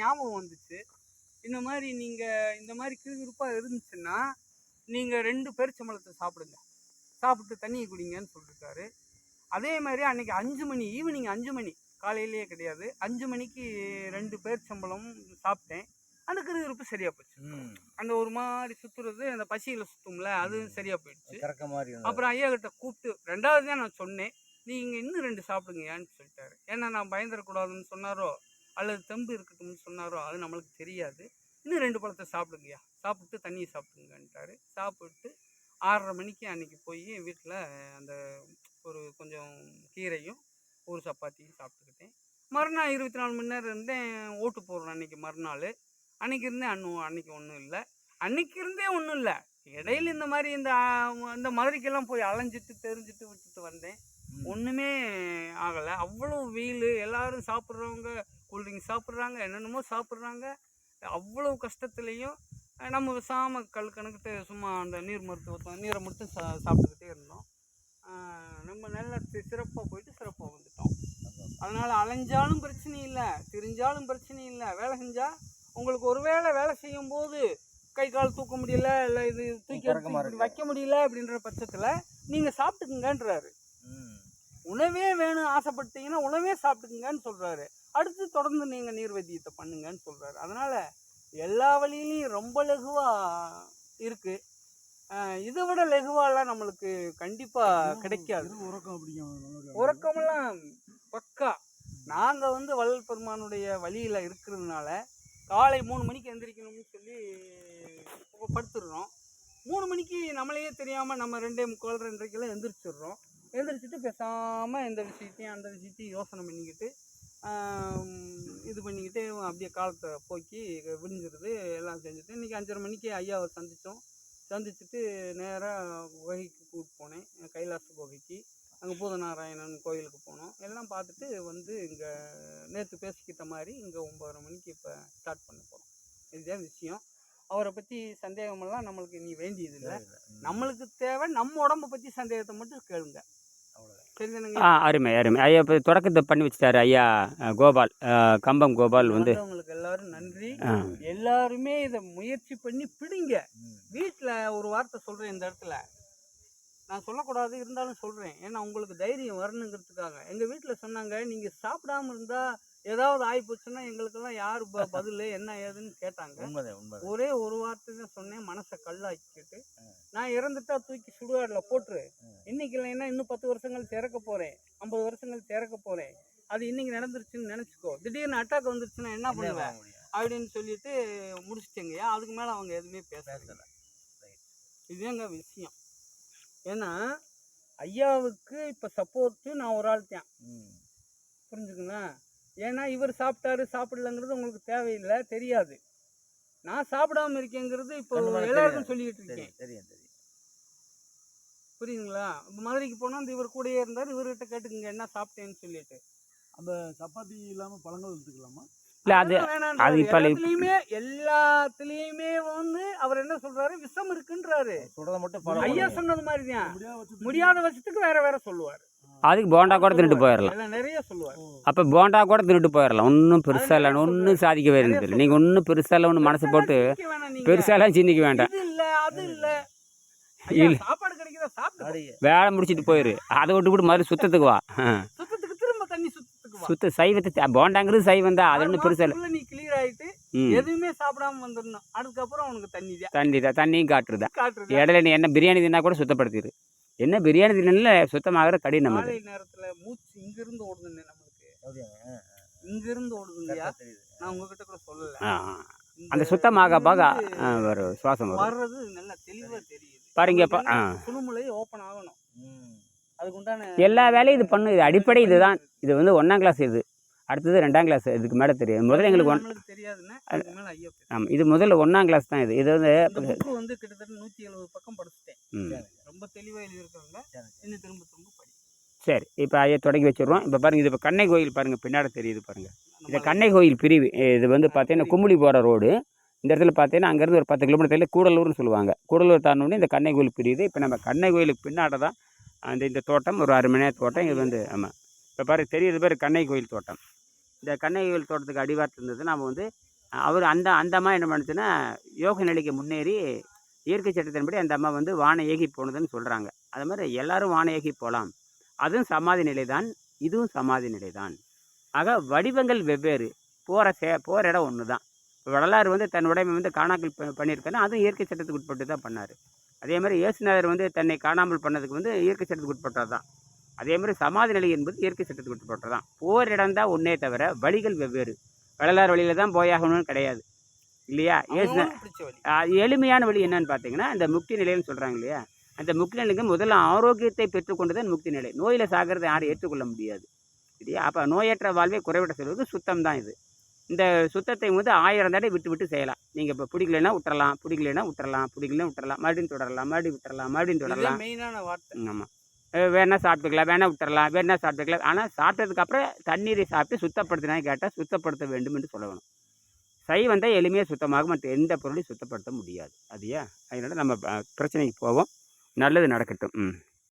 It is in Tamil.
ஞாபகம் வந்துச்சு. இந்த மாதிரி நீங்கள் இந்த மாதிரி கிறுகிறுப்பாக இருந்துச்சுன்னா நீங்கள் ரெண்டு பேரிச்சம்பழத்தை சாப்பிடுங்க. சாப்பிட்டு தண்ணியை குடிங்கன்னு சொல்லியிருக்காரு அதே மாதிரி அன்னைக்கு அஞ்சு மணி ஈவினிங் அஞ்சு மணி காலையிலேயே கிடையாது. அஞ்சு மணிக்கு ரெண்டு பேரிச்சம்பழம் சாப்பிட்டேன். அந்த கிறுகிறுப்பு சரியாக போச்சு. அந்த ஒரு மாதிரி சுற்றுறது அந்த பசியில் சுற்றும்ல அது சரியாக போயிடுச்சு. அப்புறம் ஐயா கிட்ட கூப்பிட்டு ரெண்டாவது தான் நான் சொன்னேன். நீங்கள் இன்னும் ரெண்டு சாப்பிடுங்கயான்னு சொல்லிட்டாரு. ஏன்னா நான் பயந்துடக்கூடாதுன்னு சொன்னாரோ? அல்லது தெம்பு இருக்கட்டும்னு சொன்னாரோ அது நம்மளுக்கு தெரியாது. இன்னும் ரெண்டு பழத்தை சாப்பிடுங்கய்யா. சாப்பிட்டு தண்ணியை சாப்பிடுங்கன்ட்டாரு. சாப்பிட்டு ஆறரை மணிக்கு அன்னைக்கு போய் வீட்டில் அந்த ஒரு கொஞ்சம் கீரையும் ஒரு சப்பாத்தியும் சாப்பிட்டுக்கிட்டேன். மறுநாள் இருபத்தி நாலு மணி நேரம் இருந்தேன். ஓட்டு போடுறேன் அன்னைக்கு மறுநாள். அன்னைக்கு இருந்தேன். அன்னும் அன்னைக்கு ஒன்றும் இல்லை. அன்னைக்கு இருந்தே ஒன்றும் இல்லை. இடையில இந்த மாதிரி இந்த இந்த மதுரைக்கெல்லாம் போய் அலைஞ்சிட்டு தெரிஞ்சிட்டு விட்டுட்டு வந்தேன். ஒன்றுமே ஆகலை. அவ்வளோ வெயில். எல்லாரும் சாப்பிட்றவங்க கூல்ட்ரிங்க் சாப்பிட்றாங்க என்னென்னமோ சாப்பிட்றாங்க. அவ்வளோ கஷ்டத்துலேயும் நம்ம விசாம கல் கணக்கிட்டு சும்மா அந்த நீர் மருத்துவத்தை நீரை மட்டும் சா சாப்பிட்டுக்கிட்டே இருந்தோம். நம்ம நல்ல சிறப்பாக போயிட்டு சிறப்பாக வந்துட்டோம். அதனால் அலைஞ்சாலும் பிரச்சனை இல்லை திரிஞ்சாலும் பிரச்சனை இல்லை. வேலை செஞ்சால் உங்களுக்கு ஒரு வேளை வேலை செய்யும்போது கை கால் தூக்க முடியல இல்லை இது தூக்கி. வைக்க முடியல அப்படின்ற பட்சத்தில் நீங்கள் சாப்பிட்டுக்குங்கன்றாரு. உணவே வேணும் ஆசைப்பட்டீங்கன்னா உணவே சாப்பிட்டுக்குங்கன்னு சொல்கிறாரு அடுத்து தொடர்ந்து நீங்கள் நீர்வதியத்தை பண்ணுங்கன்னு சொல்கிறாரு அதனால் எல்லா வழியிலையும் ரொம்ப லகுவாக இருக்குது இதை விட லகுவாலாம் நம்மளுக்கு கண்டிப்பாக கிடைக்காது. உறக்கம் உறக்கமெல்லாம் பக்கா. நாங்கள் வந்து வள்ளல் பெருமானுடைய வழியில் இருக்கிறதுனால காலை மூணு மணிக்கு எந்திரிக்கணும்னு சொல்லி படுத்துடுறோம். மூணு மணிக்கு நம்மளையே தெரியாமல் நம்ம ரெண்டே முக்கால் ரெண்டரைக்கெல்லாம் எந்திரிச்சிடுறோம். எந்திரிச்சிட்டு பேசாமல் இந்த விஷயத்தையும் அந்த விஷயத்தையும் யோசனை பண்ணிக்கிட்டு இது பண்ணிக்கிட்டு அப்படியே காலத்தை போக்கி விடிஞ்சிருது எல்லாம் செஞ்சுட்டு இன்றைக்கி அஞ்சரை மணிக்கு ஐயாவை சந்தித்தோம். சந்திச்சுட்டு நேராக குகைக்கு கூப்பிட்டு போனேன் கைலாச குகைக்கு. அங்கே பூதநாராயணன் கோயிலுக்கு போனோம். எல்லாம் பார்த்துட்டு வந்து இங்கே நேற்று பேசிக்கிட்ட மாதிரி இங்கே ஒம்பதரை மணிக்கு இப்போ ஸ்டார்ட் பண்ண போகிறோம் இதுதான் விஷயம். அவரை பற்றி சந்தேகமெல்லாம் நம்மளுக்கு இனி வேண்டியதில்லை. நம்மளுக்கு தேவை நம்ம உடம்ப பற்றி சந்தேகத்தை மட்டும் கேளுங்க. ஆ அருமை அருமை. ஐயா இப்போ தொடக்கத்தை பண்ணி வச்சுட்டாரு ஐயா கோபால். கம்பம் கோபால் வந்து வந்தவங்களுக்கு எல்லாரும் நன்றி. எல்லாருமே இதை முயற்சி பண்ணி பிடிங்க. வீட்டில் ஒரு வார்த்தை சொல்கிறேன் இந்த இடத்துல. நான் சொல்லக்கூடாது இருந்தாலும் சொல்கிறேன் ஏன்னா உங்களுக்கு தைரியம் வரணுங்கிறதுக்காக. எங்கள் வீட்டில் சொன்னாங்க நீங்கள் சாப்பிடாம இருந்தால் ஏதாவது ஆகிப்போச்சுன்னா எங்களுக்கெல்லாம் யார் ப பதில் என்ன ஏதுன்னு கேட்டாங்க. ஒரே ஒரு வார்த்தை தான் சொன்னேன். மனசை கல்லாக்கிக்கிட்டு நான் இறந்துட்டா தூக்கி சுடுகாடில் போட்டுரு. இன்னைக்கு இல்லைன்னா இன்னும் பத்து வருஷங்கள் திறக்க போகிறேன் ஐம்பது வருஷங்கள் திறக்க போகிறேன் அது இன்னைக்கு நடந்துருச்சுன்னு நினச்சிக்கோ. திடீர்னு அட்டாக் வந்துருச்சுன்னா என்ன பண்ணுவேன்? அப்படின்னு சொல்லிட்டு முடிச்சிட்டேங்கய்யா அதுக்கு மேலே அவங்க எதுவுமே பேசல. இதுதாங்க விஷயம். ஏன்னா ஐயாவுக்கு இப்போ சப்போர்ட்டு நான் ஒரு ஆள் தான். புரிஞ்சுக்குங்களா ஏன்னா இவர் சாப்பிட்டாரு சாப்பிடலங்கிறது உங்களுக்கு தேவையில்லை தெரியாது. நான் சாப்பிடாம இருக்கேங்கிறது இப்போ எல்லாருக்கும் சொல்லிக்கிட்டு இருக்கேன். தெரியும் தெரியும். புரியுதுங்களா? இப்போ மதுரைக்கு போனால் அந்த இவர் கூடயே இருந்தார் இவர்கிட்ட கேட்டுக்குங்க என்ன சாப்பிட்டேன்னு சொல்லிட்டு. அந்த சப்பாத்தி இல்லாம பழங்கள் எடுத்துக்கலாமா? இல்லை அது. அது இப்ப- எல்லாத்துலயுமே எல்லாத்துலயுமே வந்து அவர் என்ன சொல்றாரு? விஷம் இருக்குன்றாரு. சுடுறத மட்டும் ஐயா சொன்னது மாதிரி தான் முடியாத பட்சத்துக்கு வேற வேற சொல்லுவார். அதுக்கு போண்டா கூட தின்னுட்டு போயிடலாம் எல்லாம் நிறைய சொல்லுவார். அப்போ போண்டா கூட தின்னுட்டு போயிடலாம் ஒன்றும் பெருசாக இல்லை ஒன்றும். சாதிக்கவே நிறைய இருந்ததில்லை நீங்கள் ஒன்றும் பெருசாக இல்லை ஒன்றும் மனசு போட்டு. பெருசாலாம் சிந்திக்க வேண்டாம். இது இல்ல அது இல்ல. சாப்பாடு கிடைக்கிறத. வேலை முடிச்சிட்டு போயிரு. அதை விட்டு விட்டு மாதிரி சுத்தத்துக்கு வா. சுத்தத்துக்கு திரும்ப தண்ணி சுத்தத்துக்கு வா. சுத்த சைவத்தை சா- போண்டாங்கிறது சைவம் தான். அது ஒன்றும் பெருசாக இல்லை. நீ கிளியர் ஆயிட்டு ம். எதுவுமே சாப்பிடாம வந்துடணும். அதுக்கப்புறம் உனக்கு தண்ணி தான். தண்ணி தான். தண்ணியும் காட்டுறதா இடையில நீ என்ன பிரியாணி தின்னா கூட சுத்தப்படுத்திடு என்ன பிரியாணி தின்னா சுத்தமாகிற கடினம் நேரத்துல மூச்சு இங்க இருந்து ஓடுதுன்னு நம்மளுக்கு அப்படியாங்க? இங்க இருந்து ஓடுதுங்கய்யா. நான் உங்ககிட்ட கூட சொல்லல. அந்த சுத்தமாக பாக வரும் சுவாசம் வர்றது நல்லா தெளிவா தெரியுது. பாருங்க இப்ப, ஆ. ஓப்பன் ஆகணும். எல்லா வேலையும் இது பண்ணும் இது அடிப்படை இதுதான். இது. வந்து ஒன்றாம் கிளாஸ் இது. அடுத்தது ரெண்டாம் கிளாஸ் இதுக்கு மேலே தெரியும் முதல்ல எங்களுக்கு ஒன். ஆமாம் இது முதல்ல ஒன்றாம் கிளாஸ் தான் இது. இது வந்து இந்த வந்து கிட்டத்தட்ட நூத்தி எழுபது பக்கம் படிச்சுட்டேன். ரொம்ப தெளிவா எழுதியிருக்காங்க சரி. இன்னும் திரும்ப திரும்ப படி. சரி இப்போ ஐயா தொடங்கி வச்சிடுறோம் இப்போ பாருங்கள் இது இப்போ கண்ணை கோயில் பாருங்கள் பின்னாடி தெரியுது பாருங்கள் இது நம்ம கண்ணை கோயில் பிரிவு. இது வந்து பார்த்தீங்கன்னா குமுளி போகிற ரோடு. இந்த இடத்துல பார்த்தீங்கன்னா அங்கேருந்து ஒரு பத்து கிலோமீட்டர் கூடலூர்னு சொல்லுவாங்க. கூடலூர் தாண்டோடனே இந்த கண்ணை கோயில் பிரியுது. இப்போ நம்ம கண்ணை கோயிலுக்கு பின்னாடி தான் அந்த இந்த தோட்டம் ஒரு அரை மணி நேரம் தோட்டம். இது வந்து ஆமாம் இப்போ பாரு தெரியுது பேர் கண்ணை கோயில் தோட்டம். இந்த கண்ணை கோயில் தோட்டத்துக்கு அடிவாரத்தில் இருந்தது. நம்ம வந்து அவர் அந்த அந்த அம்மா என்ன பண்ணுச்சுன்னா யோக நிலைக்கு முன்னேறி இயற்கை சட்டத்தின்படி அந்த அம்மா வந்து வான ஏகி போனதுன்னு சொல்கிறாங்க அது மாதிரி எல்லோரும் வான ஏகி போகலாம் அதுவும் சமாதி நிலை தான் இதுவும் சமாதி நிலை தான் ஆக வடிவங்கள் வெவ்வேறு. போகிற சே போகிற இடம் ஒன்று தான் வள்ளலார் வந்து தன் உடைமை வந்து காணாமல் ப- பண்ணியிருக்காருன்னா அதுவும் இயற்கை சட்டத்துக்கு உட்பட்டு தான் பண்ணார். அதே மாதிரி இயேசுநாதர் வந்து தன்னை காணாமல் பண்ணதுக்கு வந்து இயற்கை சட்டத்துக்கு உட்பட்டது தான். அதே மாதிரி சமாதி நிலை என்பது இயற்கை சட்டத்துக்கு உட்பட்டது தான். போகிற இடம் தான் ஒன்றே தவிர வழிகள் வெவ்வேறு. வள்ளலார் வழியில் தான் போயாகணும்னு கிடையாது. இல்லையா? அது எளிமையான வழி என்னன்னு பார்த்தீங்கன்னா இந்த முக்தி நிலைன்னு சொல்கிறாங்க இல்லையா? அந்த முக்தி நிலைக்கு முதல்ல ஆரோக்கியத்தை பெற்றுக்கொண்டு தான் முக்தி நிலை. நோயில் சாகிறதை யாரும் ஏற்றுக்கொள்ள முடியாது. சரியா? அப்போ நோயற்ற வாழ்வை குறைவிட சொல்வது சுத்தம் தான் இது. இந்த சுத்தத்தை வந்து ஆயிரம் தடவை விட்டு விட்டு செய்யலாம். நீங்கள் இப்போ பிடிக்கலைன்னா விட்டுறலாம் பிடிக்கலைன்னா விட்டுறலாம் பிடிக்கலைன்னா விட்டுறலாம் மறுபடியும் தொடரலாம் மறுபடியும் விட்டுறலாம் மறுபடியும் தொடரலாம். மெயினான வார்த்தை. ஆமாம் வேணா சாப்பிட்டுக்கலாம் வேணா விட்டுறலாம் வேணா சாப்பிட்டுக்கலாம். ஆனால் சாப்பிட்டதுக்கு அப்புறம் தண்ணீரை சாப்பிட்டு சுத்தப்படுத்தினா கேட்டால் சுத்தப்படுத்த வேண்டும் என்று சொல்லணும். சைவம் தான் எளிமையாக சுத்தமாக மற்ற எந்த பொருளையும் சுத்தப்படுத்த முடியாது. அதுயா அதனால் நம்ம பிரச்சனைக்கு போவோம். நல்லது நடக்கட்டும். ம்.